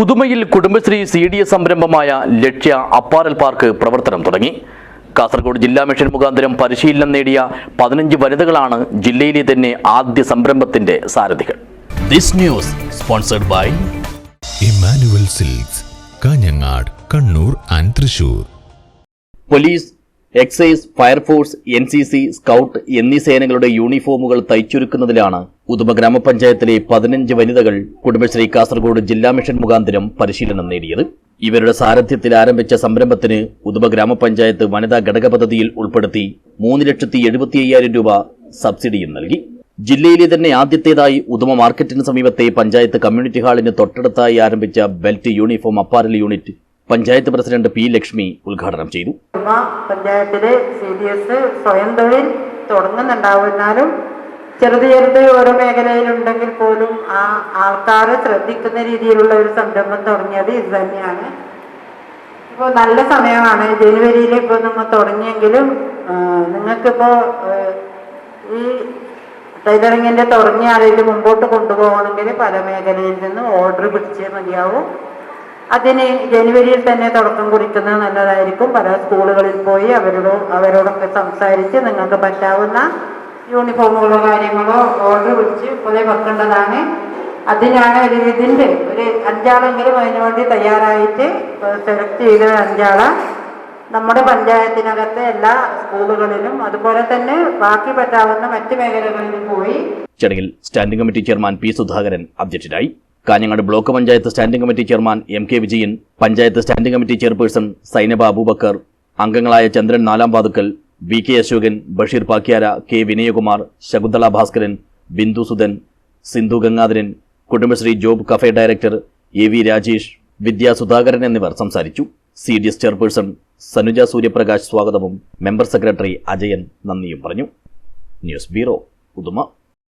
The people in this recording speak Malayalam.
ഉദുമയിൽ കുടുംബശ്രീ സി ഡി എസ് സംരംഭമായ ലക്ഷ്യ അപ്പാരൽ പാർക്ക് പ്രവർത്തനം തുടങ്ങി. കാസർഗോഡ് ജില്ലാ മിഷൻ മുഖാന്തരം പരിശീലനം നേടിയ പതിനഞ്ച് വനിതകളാണ് ജില്ലയിലെ തന്നെ ആദ്യ സംരംഭത്തിന്റെ സാരഥികൾ. This news sponsored by Emmanuel silks Kanhangad Kannur and Thrissur. Police excise fire force N C C scout എന്നീ സേനകളുടെ യൂണിഫോമുകൾ തയ്ച്ചൊരുക്കുന്നതിലാണ് ഉദുമ ഗ്രാമപഞ്ചായത്തിലെ പതിനഞ്ച് വനിതകൾ കുടുംബശ്രീ കാസർഗോഡ് ജില്ലാ മിഷൻ മുഖാന്തരം പരിശീലനം നേടിയത്. ഇവരുടെ സാരഥ്യത്തിൽ ആരംഭിച്ച സംരംഭത്തിന് ഉദുമ ഗ്രാമപഞ്ചായത്ത് വനിതാ ഘടക പദ്ധതിയിൽ ഉൾപ്പെടുത്തി മൂന്ന് ലക്ഷത്തി എഴുപത്തി അയ്യായിരം രൂപ സബ്സിഡിയും നൽകി. ജില്ലയിലെ തന്നെ ആദ്യത്തേതായി ഉദുമ മാർക്കറ്റിന് സമീപത്തെ പഞ്ചായത്ത് കമ്മ്യൂണിറ്റി ഹാളിന് തൊട്ടടുത്തായി ആരംഭിച്ച belt uniform apparel unit panchayat president P Lakshmi ഉദ്ഘാടനം ചെയ്തു. പഞ്ചായത്തിലെ സി ഡി എസ് സ്വയം തൊഴിൽ തുടങ്ങുന്നുണ്ടാവുന്നാലും ചെറുത് ചെറുത് ഓരോ മേഖലയിലുണ്ടെങ്കിൽ പോലും ആ ആൾക്കാർ ശ്രദ്ധിക്കുന്ന രീതിയിലുള്ള ഒരു സംരംഭം തുടങ്ങിയത് ഇത് തന്നെയാണ്. ഇപ്പോൾ നല്ല സമയമാണ്. ജനുവരിയിൽ ഇപ്പോൾ നമ്മൾ തുടങ്ങിയെങ്കിലും നിങ്ങൾക്കിപ്പോൾ ഈ ടൈലറിങ്ങിന്റെ തുടങ്ങിയ ആരെങ്കിലും മുമ്പോട്ട് കൊണ്ടുപോകണമെങ്കിൽ പല മേഖലയിൽ നിന്ന് ഓർഡർ പിടിച്ചേ മതിയാവും. അതിന് ജനുവരിയിൽ തന്നെ തുടക്കം കുറിക്കുന്നത് നല്ലതായിരിക്കും. പല സ്കൂളുകളിൽ പോയി അവരോട് അവരോടൊക്കെ സംസാരിച്ച് നിങ്ങൾക്ക് പറ്റാവുന്ന യൂണിഫോമുകളോ കാര്യങ്ങളോ ഓർഡർ വിളിച്ച് പുതിയ വെക്കേണ്ടതാണ്. അതിനാണ് ഒരു ഇതിന്റെ ഒരു അഞ്ചാളെങ്കിലും അതിനു വേണ്ടി തയ്യാറായിട്ട് സെലക്ട് ചെയ്ത അഞ്ചാള. നമ്മുടെ പഞ്ചായത്തിനകത്തെ എല്ലാ സ്കൂളുകളിലും അതുപോലെ തന്നെ ബാക്കി പറ്റാവുന്ന മറ്റ് മേഖലകളിലും പോയി. ചടങ്ങിൽ standing committee chairman P Sudhakaran അധ്യക്ഷനായി. Kanhangad block panchayat standing committee chairman M K Vijayan panchayat standing committee chairperson Sainaba Aboobacker അംഗങ്ങളായ Chandran Nalam Pathukkal V K Ashokan Basheer Pakyara K Vinayakumar Shakunthala Bhaskaran Bindu Sudhan Sindhu Gangadharan Kudumbashree job cafe director A V Rajesh Vidya Sudhakaran എന്നിവർ സംസാരിച്ചു. C D S chairperson Sanuja Suryaprakash സ്വാഗതവും മെമ്പർ സെക്രട്ടറി അജയൻ നന്ദിയും പറഞ്ഞു. News bureau Uduma.